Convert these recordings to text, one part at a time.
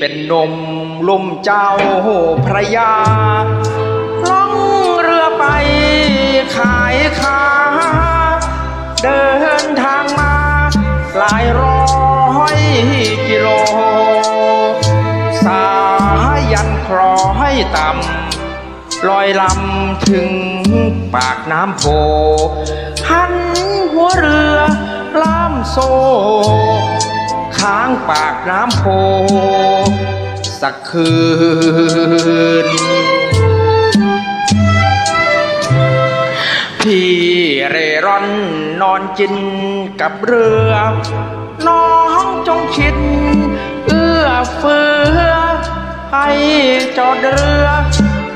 หนนมลุ่มเจ้าพระยา ล่องเรือไปขายค้า เดินทางมา หลายร้อยกิโล สายันครอให้ต่ำลอยลำถึงปากน้ำโพหั ปากน้ำโพ สักคืน พี่เร่ร่อนนอนกินกับเรือ น้องจงคิด เอื้อเฟื้อ ให้จอดเรือ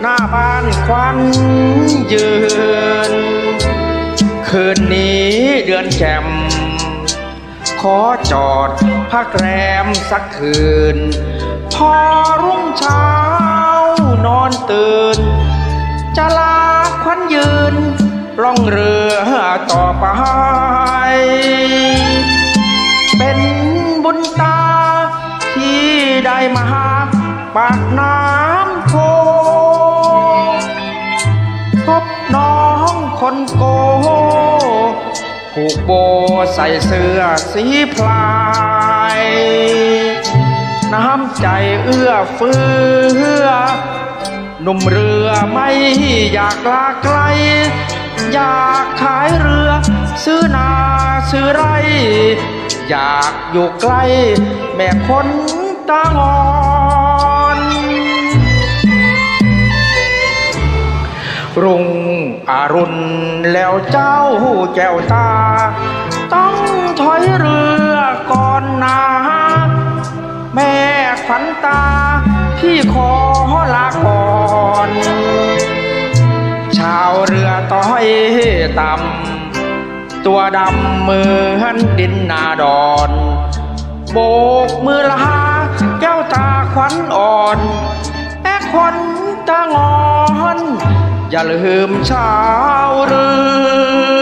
หน้าบ้านควันยืน คืนนี้เดือนแจ่ม ขอจอดพักแรมสักคืน พอรุ่งเช้านอนตื่น จะลาควันยืนล่องเรือต่อไป เป็นบุญตาที่ได้มาปากน้ำโพพบน้องคนโก ผูกโบใส่เสื้อสีพลาย น้ำใจเอื้อเฟื้อหนุ่มเรือไม่อยากลาไกล อยากขายเรือ ซื้อนาซื้อไร อยากอยู่ใกล้ แม่คนตางอนรุ่ง อรุณแล้วเจ้าแก้วตา ต้องถอยเรือก่อนนาแม่ขวัญตาพี่ขอลาก่อน ชาวเรือต้อยต่ำตัวดำมือหันดินนาดอนโบกมือลาแก้วตาขวัญอ่อนแม่คนตางอน อย่าลืมชาวเรือ